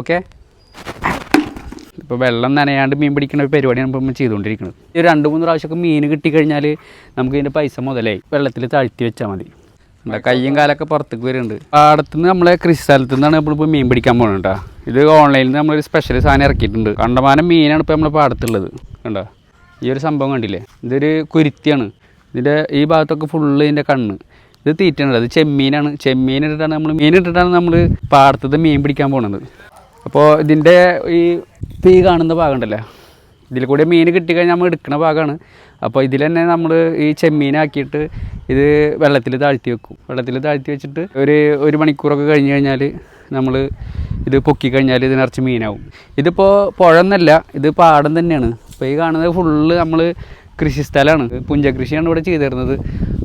Okay? ഇപ്പോൾ വെള്ളം നനയാണ്ട് മീൻ പിടിക്കുന്ന ഒരു പരിപാടിയാണ് നമ്മൾ ചെയ്തുകൊണ്ടിരിക്കുന്നത്. ഈ രണ്ട് മൂന്ന് പ്രാവശ്യമൊക്കെ മീൻ കിട്ടിക്കഴിഞ്ഞാൽ നമുക്ക് ഇതിന്റെ പൈസ മുതലായി വെള്ളത്തിൽ താഴ്ത്തി വെച്ചാൽ മതി. എന്താ കയ്യും കാലൊക്കെ പുറത്തേക്ക് വരുന്നുണ്ട്. പാടത്തുനിന്ന് നമ്മളെ കൃഷി സ്ഥലത്തു നിന്നാണ് നമ്മളിപ്പോൾ മീൻ പിടിക്കാൻ പോകുന്നത് ഇത് ഓൺലൈനിൽ നിന്ന് നമ്മളൊരു സ്പെഷ്യൽ സാധനം ഇറക്കിയിട്ടുണ്ട്. കണ്ടമാനം മീനാണ് ഇപ്പോൾ നമ്മളെ പാടത്തുള്ളത്. കണ്ടോ? ഈ ഒരു സംഭവം കണ്ടില്ലേ? ഇതൊരു കുരുത്തിയാണ്. ഇതിന്റെ ഈ ഭാഗത്തൊക്കെ ഫുള്ള് ഇതിന്റെ കണ്ണ്. ഇത് തീറ്റണത് അത് ചെമ്മീനാണ്. ചെമ്മീൻ ഇട്ടിട്ടാണ് നമ്മൾ മീൻ ഇട്ടിട്ടാണ് നമ്മൾ പാടത്തത് മീൻ പിടിക്കാൻ പോകുന്നത്. അപ്പോൾ ഇതിന്റെ ഈ പീ കാണുന്ന ഭാഗമുണ്ടല്ലോ? ഇതിൽ കൂടി മീൻ കിട്ടിക്കഴിഞ്ഞാൽ നമ്മൾ എടുക്കുന്ന ഭാഗമാണ്. അപ്പോൾ ഇതിൽ തന്നെ നമ്മൾ ഈ ചെമ്മീനാക്കിയിട്ട് ഇത് വെള്ളത്തിൽ താഴ്ത്തി വെക്കും. വെള്ളത്തിൽ താഴ്ത്തി വെച്ചിട്ട് ഒരു ഒരു മണിക്കൂറൊക്കെ കഴിഞ്ഞ് കഴിഞ്ഞാൽ നമ്മൾ ഇത് പൊക്കി കഴിഞ്ഞാൽ ഇത് നിറച്ച് മീനാവും. ഇതിപ്പോൾ പുഴ എന്നല്ല ഇത് പാടം തന്നെയാണ്. അപ്പോൾ ഈ കാണുന്നത് ഫുള്ള് നമ്മൾ കൃഷി സ്ഥലമാണ് പുഞ്ചകൃഷിയാണ് ഇവിടെ ചെയ്തിരുന്നത്.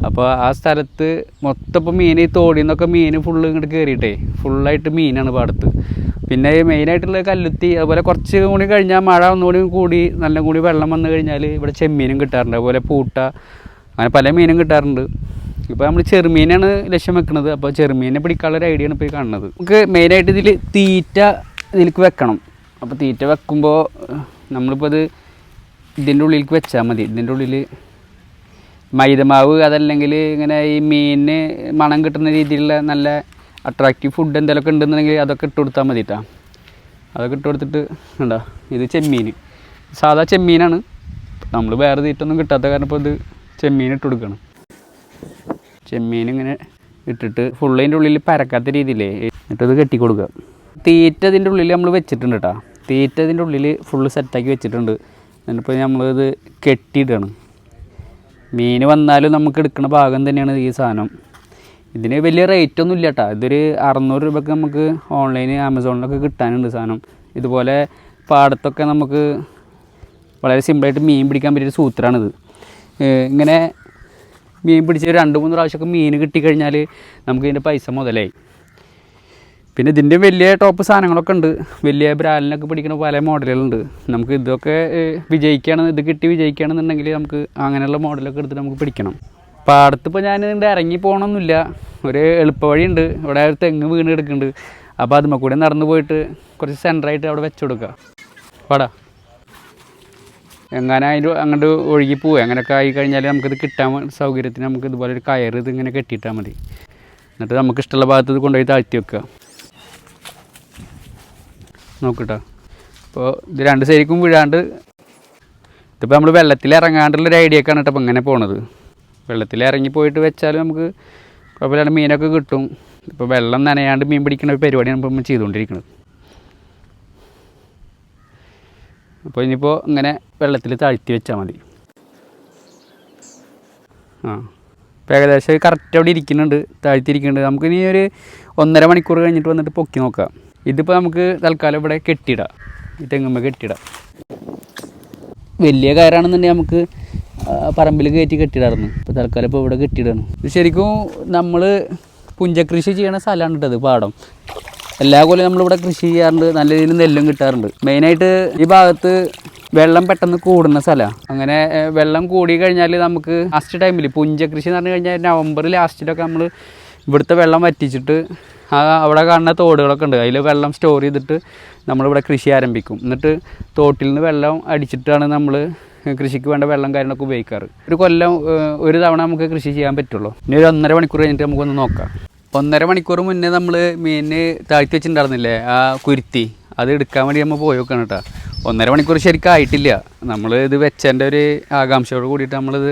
അപ്പോൾ ആ സ്ഥലത്ത് മൊത്തം ഇപ്പോൾ മീൻ ഈ തോടിൽ നിന്നൊക്കെ മീൻ ഫുള്ള് ഇങ്ങോട്ട് കയറിയിട്ടേ ഫുള്ളായിട്ട് മീനാണ് പാടത്ത് പിന്നെ മെയിനായിട്ടുള്ള കല്ലുത്തി അതുപോലെ കുറച്ച് കൂടി കഴിഞ്ഞാൽ മഴ ഒന്നുകൂടി കൂടി നല്ല കൂടി വെള്ളം വന്നു കഴിഞ്ഞാൽ ഇവിടെ ചെമ്മീനും കിട്ടാറുണ്ട്. അതുപോലെ പൂട്ട അങ്ങനെ പല മീനും കിട്ടാറുണ്ട്. ഇപ്പോൾ നമ്മൾ ചെറുമീനാണ് ലക്ഷ്യം വെക്കുന്നത് അപ്പോൾ ചെറുമീനെ പിടിക്കാനുള്ള ഒരു ഐഡിയ ആണ് ഇപ്പോൾ കാണുന്നത്. നമുക്ക് മെയിനായിട്ട് ഇതിൽ തീറ്റ ഇതിലേക്ക് വെക്കണം. അപ്പോൾ തീറ്റ വെക്കുമ്പോൾ നമ്മളിപ്പോൾ അത് ഇതിന്റെ ഉള്ളിലേക്ക് വെച്ചാൽ മതി. ഇതിന്റെ ഉള്ളിൽ മൈദമാവ് അതല്ലെങ്കിൽ ഇങ്ങനെ ഈ മീനിന് മണം കിട്ടുന്ന രീതിയിലുള്ള നല്ല അട്രാക്റ്റീവ് ഫുഡ് എന്തെങ്കിലുമൊക്കെ ഉണ്ടെന്നുണ്ടെങ്കിൽ അതൊക്കെ ഇട്ട് കൊടുത്താൽ മതി കേട്ടോ അതൊക്കെ ഇട്ട് കൊടുത്തിട്ട് ഉണ്ടോ ഇത് ചെമ്മീൻ. സാധാ ചെമ്മീനാണ്. നമ്മൾ വേറെ തീറ്റൊന്നും കിട്ടാത്ത കാരണം ഇപ്പോൾ ഇത് ചെമ്മീൻ ഇട്ട് കൊടുക്കണം. ചെമ്മീൻ ഇങ്ങനെ ഇട്ടിട്ട് ഫുള്ള് അതിന്റെ ഉള്ളിൽ പരക്കാത്ത രീതിയിലേ എന്നിട്ടത് കെട്ടി കൊടുക്കുക. തീറ്റ ഇതിന്റെ ഉള്ളിൽ നമ്മൾ വെച്ചിട്ടുണ്ട് കേട്ടോ തീറ്റ ഇതിന്റെ ഉള്ളിൽ ഫുള്ള് സെറ്റാക്കി വെച്ചിട്ടുണ്ട്. എന്നിട്ടിപ്പോൾ നമ്മളിത് കെട്ടിയിടുകയാണ്. മീൻ വന്നാലും നമുക്ക് എടുക്കുന്ന ഭാഗം തന്നെയാണ് ഈ സാധനം. ഇതിന് വലിയ റേറ്റ് ഒന്നും ഇല്ല കേട്ടോ ഇതൊരു അറുന്നൂറ് രൂപയ്ക്ക് നമുക്ക് ഓൺലൈൻ ആമസോണിലൊക്കെ കിട്ടാനുണ്ട് സാധനം. ഇതുപോലെ പാടത്തൊക്കെ നമുക്ക് വളരെ സിമ്പിളായിട്ട് മീൻ പിടിക്കാൻ പറ്റിയൊരു സൂത്രമാണിത് ഇങ്ങനെ മീൻ പിടിച്ച് രണ്ട് മൂന്ന് പ്രാവശ്യമൊക്കെ മീൻ കിട്ടിക്കഴിഞ്ഞാൽ നമുക്ക് ഇതിന്റെ പൈസ മുതലായി. പിന്നെ ഇതിന്റെ വലിയ ടോപ്പ് സാധനങ്ങളൊക്കെ ഉണ്ട്. വലിയ ബ്രാലിനൊക്കെ പിടിക്കുന്ന പല മോഡലുകളുണ്ട്. നമുക്ക് ഇതൊക്കെ വിജയിക്കുകയാണ് ഇത് കിട്ടി വിജയിക്കുകയാണെന്നുണ്ടെങ്കിൽ നമുക്ക് അങ്ങനെയുള്ള മോഡലൊക്കെ എടുത്തിട്ട് നമുക്ക് പിടിക്കണം. പാടത്ത് ഇപ്പോൾ ഞാൻ ഇതിന്റെ ഇറങ്ങി പോകണമെന്നില്ല ഒരു എളുപ്പ വഴിയുണ്ട്. ഇവിടെ ഒരു തെങ്ങ് വീണ് കിടക്കുന്നുണ്ട്. അപ്പോൾ അതുമ്മ കൂടെ നടന്നു പോയിട്ട് കുറച്ച് സെന്ററായിട്ട് അവിടെ വെച്ച് കൊടുക്കുക വാടാ. എങ്ങനെ അതിന്റെ അങ്ങോട്ട് ഒഴുകി പോവുക. അങ്ങനെയൊക്കെ ആയി കഴിഞ്ഞാൽ നമുക്കിത് കിട്ടാൻ സൗകര്യത്തിന് നമുക്ക് ഇതുപോലെ ഒരു കയർ ഇത് ഇങ്ങനെ കെട്ടിയിട്ടാൽ മതി. എന്നിട്ട് നമുക്ക് ഇഷ്ടമുള്ള ഭാഗത്ത് ഇത് കൊണ്ടുപോയി താഴ്ത്തി വെക്കുക. നോക്കട്ടോ. അപ്പോൾ ഇത് രണ്ട് സൈഡിക്കും വീഴാണ്ട് ഇതിപ്പോൾ നമ്മൾ വെള്ളത്തിൽ ഇറങ്ങാണ്ടുള്ളൊരു ഐഡിയക്കാണ് കേട്ടോ അപ്പോൾ ഇങ്ങനെ പോണത്. വെള്ളത്തിൽ ഇറങ്ങി പോയിട്ട് വെച്ചാൽ നമുക്ക് കുഴപ്പമില്ലാണ്ട് മീനൊക്കെ കിട്ടും. ഇപ്പോൾ വെള്ളം നനയാണ്ട് മീൻ പിടിക്കുന്ന ഒരു പരിപാടിയാണ് ഇപ്പോൾ നമ്മൾ ചെയ്തുകൊണ്ടിരിക്കുന്നത് അപ്പോൾ ഇനിയിപ്പോൾ ഇങ്ങനെ വെള്ളത്തിൽ താഴ്ത്തി വെച്ചാൽ മതി. ആ. ഇപ്പോൾ ഏകദേശം കറക്റ്റ് അവിടെ ഇരിക്കുന്നുണ്ട് താഴ്ത്തിയിരിക്കുന്നുണ്ട് നമുക്കിനി ഒരു ഒന്നര മണിക്കൂർ കഴിഞ്ഞിട്ട് വന്നിട്ട് പൊക്കി നോക്കാം. ഇതിപ്പോൾ നമുക്ക് തൽക്കാലം ഇവിടെ കെട്ടിയിടാം ഈ തെങ്ങുമ്മ കെട്ടിയിടാം വലിയ കയറാണെന്നുണ്ടെങ്കിൽ നമുക്ക് പറമ്പിൽ കയറ്റി കെട്ടിയിടായിരുന്നു ഇപ്പോൾ തൽക്കാലം ഇപ്പോൾ ഇവിടെ കെട്ടിയിടാണ് ഇത് ശരിക്കും നമ്മൾ പുഞ്ചകൃഷി ചെയ്യണ സ്ഥലമാണ് കേട്ടത് പാടം. എല്ലാ കൊല്ലം നമ്മളിവിടെ കൃഷി ചെയ്യാറുണ്ട്. നല്ല രീതിയിൽ നെല്ലും കിട്ടാറുണ്ട്. മെയിനായിട്ട് ഈ ഭാഗത്ത് വെള്ളം പെട്ടെന്ന് കൂടുന്ന സ്ഥലമാണ് അങ്ങനെ വെള്ളം കൂടി കഴിഞ്ഞാൽ നമുക്ക് ലാസ്റ്റ് ടൈമിൽ പുഞ്ചകൃഷി എന്ന് പറഞ്ഞു കഴിഞ്ഞാൽ നവംബർ ലാസ്റ്റിലൊക്കെ നമ്മൾ ഇവിടുത്തെ വെള്ളം വറ്റിച്ചിട്ട് ആ അവിടെ കാണുന്ന തോടുകളൊക്കെ ഉണ്ട്. അതിൽ വെള്ളം സ്റ്റോർ ചെയ്തിട്ട് നമ്മളിവിടെ കൃഷി ആരംഭിക്കും. എന്നിട്ട് തോട്ടിൽ നിന്ന് വെള്ളം അടിച്ചിട്ടാണ് നമ്മൾ കൃഷിക്ക് വേണ്ട വെള്ളം കാര്യങ്ങളൊക്കെ ഉപയോഗിക്കാറ്. ഒരു കൊല്ലം ഒരു തവണ നമുക്ക് കൃഷി ചെയ്യാൻ പറ്റുള്ളൂ. ഇനി ഒരു ഒന്നര മണിക്കൂർ കഴിഞ്ഞിട്ട് നമുക്കൊന്ന് നോക്കാം. ഒന്നര മണിക്കൂർ മുന്നേ നമ്മൾ മീനിന് താഴ്ത്തി വെച്ചിട്ടുണ്ടായിരുന്നില്ലേ? ആ കുരുത്തി. അത് എടുക്കാൻ വേണ്ടി നമ്മൾ പോയി നോക്കണം കേട്ടോ. ഒന്നര മണിക്കൂർ ശരിക്കും ആയിട്ടില്ല. നമ്മൾ ഇത് വെച്ചതിന്റെ ഒരു ആകാംക്ഷയോട് കൂടിയിട്ട് നമ്മളിത്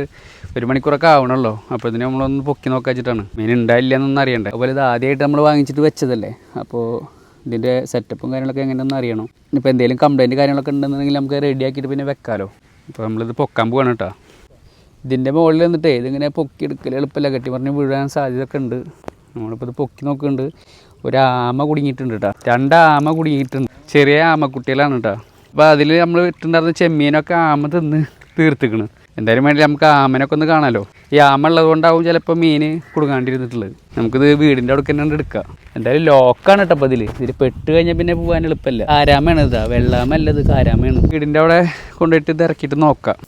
ഒരു മണിക്കൂറൊക്കെ ആവണല്ലോ അപ്പോൾ ഇതിന് നമ്മളൊന്ന് പൊക്കി നോക്കാൻ വെച്ചിട്ടാണ്. മീൻ ഉണ്ടായില്ല എന്നൊന്നും അറിയണ്ടേ. അതുപോലെ ഇത് ആദ്യമായിട്ട് നമ്മൾ വാങ്ങിച്ചിട്ട് വെച്ചതല്ലേ? അപ്പോൾ ഇതിന്റെ സെറ്റപ്പും കാര്യങ്ങളൊക്കെ എങ്ങനെയൊന്നും അറിയണം. ഇപ്പോൾ എന്തെങ്കിലും കംപ്ലൈന്റ് കാര്യങ്ങളൊക്കെ ഉണ്ടെന്നുണ്ടെങ്കിൽ നമുക്ക് റെഡിയാക്കിയിട്ട് പിന്നെ വെക്കാമല്ലോ അപ്പോൾ നമ്മളിത് പൊക്കാൻ പോവാണ് കേട്ടോ ഇതിന്റെ മുകളിൽ നിന്നിട്ടേ ഇതിങ്ങനെ പൊക്കി എടുക്കൽ എളുപ്പമല്ല കെട്ടി പറഞ്ഞ് വീഴാൻ സാധ്യതയൊക്കെ ഉണ്ട്. നമ്മളിപ്പോൾ ഇത് പൊക്കി നോക്കുന്നുണ്ട്. ഒരു ആമ കുടുങ്ങിയിട്ടുണ്ട് കേട്ടോ രണ്ട് ആമ കുടുങ്ങിയിട്ടുണ്ട്. ചെറിയ ആമക്കുട്ടികളാണ് കേട്ടോ അപ്പോൾ അതിൽ നമ്മൾ ഇട്ടുണ്ടായിരുന്ന ചെമ്മീനൊക്കെ ആമ തിന്ന് തീർത്തിക്കണ്. എന്തായാലും വേണ്ടി നമുക്ക് ആമനൊക്കെ ഒന്ന് കാണാമല്ലോ ഈ ആമ ഉള്ളത് കൊണ്ടാവും ചിലപ്പോൾ മീൻ കൊടുക്കാണ്ടിരുന്നിട്ടുള്ളത് നമുക്കിത് വീടിന്റെ അവിടെ തന്നെ എടുക്കാം. എന്തായാലും ലോക്കാണ് കേട്ടോ അപ്പോൾ ഇതിൽ ഇതിൽ പെട്ട് കഴിഞ്ഞാൽ പിന്നെ പോകാൻ എളുപ്പമല്ല കാരാമയാണ് ഇതാ? വെള്ളാമല്ല ഇത് കാരാമയാണ്. വീടിന്റെ അവിടെ കൊണ്ടുപോയിട്ട് ഇത് ഇറക്കിയിട്ട് നോക്കാം.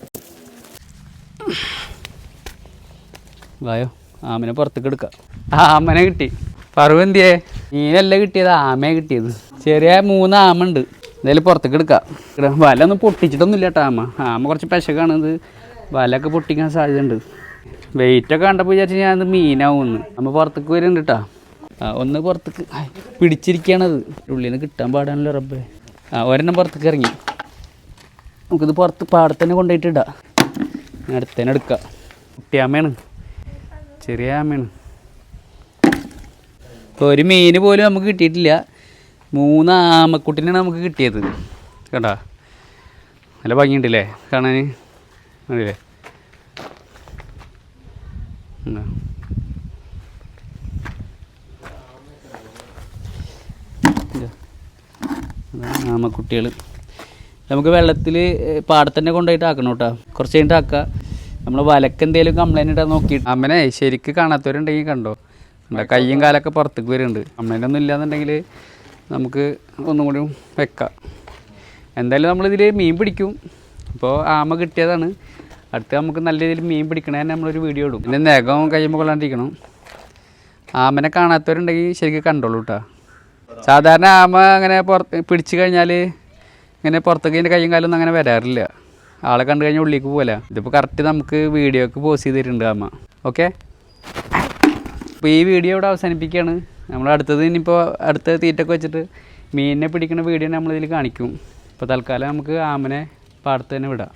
വായോ ആമനെ പുറത്തേക്ക് എടുക്കാം. ആമനെ കിട്ടി. പറവ് എന്തിയേ? മീനല്ല കിട്ടിയത് ആമയെ കിട്ടിയത്. ചെറിയ മൂന്ന് ആമുണ്ട് എന്തായാലും പുറത്തേക്ക് എടുക്കാം. വല ഒന്നും പൊട്ടിച്ചിട്ടൊന്നുമില്ല കേട്ടോ ആമ ആമ കുറച്ച് പെശകാണിത് വലയൊക്കെ പൊട്ടിക്കാൻ സാധ്യതയുണ്ട്. വെയിറ്റൊക്കെ കണ്ടപ്പോൾ വിചാരിച്ചു മീനാവും മീനാവുമെന്ന് നമ്മൾ പുറത്തേക്ക് വരുന്നുണ്ട് കേട്ടോ ആ ഒന്ന് പുറത്തേക്ക്. പിടിച്ചിരിക്കുകയാണത് ഉള്ളിൽ നിന്ന് കിട്ടാൻ പാടാണല്ലോ റബ്ബേ. ആ ഒരെണ്ണം പുറത്തേക്ക് ഇറങ്ങി. നമുക്കിത് പുറത്ത് പാടത്തന്നെ കൊണ്ടുപോയിട്ട് ഇടാം. അടുത്തന്നെ എടുക്കാം. കുട്ടിയാമയാണ് ചെറിയ ആമയാണ്. ഒരു മീൻ പോലും നമുക്ക് കിട്ടിയിട്ടില്ല. മൂന്ന് ആമക്കുട്ടിനാണ് നമുക്ക് കിട്ടിയത്. കേട്ടാ നല്ല ഭംഗിയുണ്ടല്ലേ? കാണാൻ എന്താ ആമക്കുട്ടികൾ നമുക്ക് വെള്ളത്തിൽ പാടത്തന്നെ കൊണ്ടുപോയിട്ട് ആക്കണം കേട്ടോ. കുറച്ച് കഴിഞ്ഞിട്ട് ആക്കുക നമ്മൾ വലക്ക് എന്തെങ്കിലും കംപ്ലൈന്റ് ഇടാൻ നോക്കിയിട്ട് അമ്മനെ ശരിക്ക് കാണാത്തവരുണ്ടെങ്കിൽ കണ്ടോ? കയ്യും കാലൊക്കെ പുറത്തേക്ക് വരുന്നുണ്ട്. കംപ്ലൈന്റ് ഒന്നും ഇല്ലാന്നുണ്ടെങ്കിൽ നമുക്ക് ഒന്നും കൂടി വെക്കാം. എന്തായാലും നമ്മളിതിൽ മീൻ പിടിക്കും. അപ്പോൾ ആമ കിട്ടിയതാണ്. അടുത്ത് നമുക്ക് നല്ല രീതിയിൽ മീൻ പിടിക്കണേ നമ്മളൊരു വീഡിയോ ഇടും. പിന്നെ നഖം കഴിയുമ്പോൾ കൊള്ളാണ്ടിരിക്കണം. ആമനെ കാണാത്തവരുണ്ടെങ്കിൽ ശരിക്കും കണ്ടോളൂ കേട്ടോ സാധാരണ ആമ അങ്ങനെ പുറത്ത് പിടിച്ചു കഴിഞ്ഞാൽ ഇങ്ങനെ പുറത്തേക്ക് ഇതിന്റെ കയ്യും കാലൊന്നും അങ്ങനെ വരാറില്ല. ആളെ കണ്ടു കഴിഞ്ഞാൽ ഉള്ളിലേക്ക് പോലെ ഇതിപ്പോൾ കറക്റ്റ് നമുക്ക് വീഡിയോക്ക് പോസ്റ്റ് ചെയ്തിട്ടുണ്ട് ആമ. ഓക്കെ അപ്പോൾ ഈ വീഡിയോ ഇവിടെ അവസാനിപ്പിക്കുകയാണ് നമ്മൾ അടുത്തത് ഇനിയിപ്പോൾ അടുത്ത തീറ്റൊക്കെ വെച്ചിട്ട് മീനിനെ പിടിക്കുന്ന വീഡിയോ നമ്മളിതിൽ കാണിക്കും. ഇപ്പോൾ തൽക്കാലം നമുക്ക് ആമനെ പാടത്ത് തന്നെ വിടാം.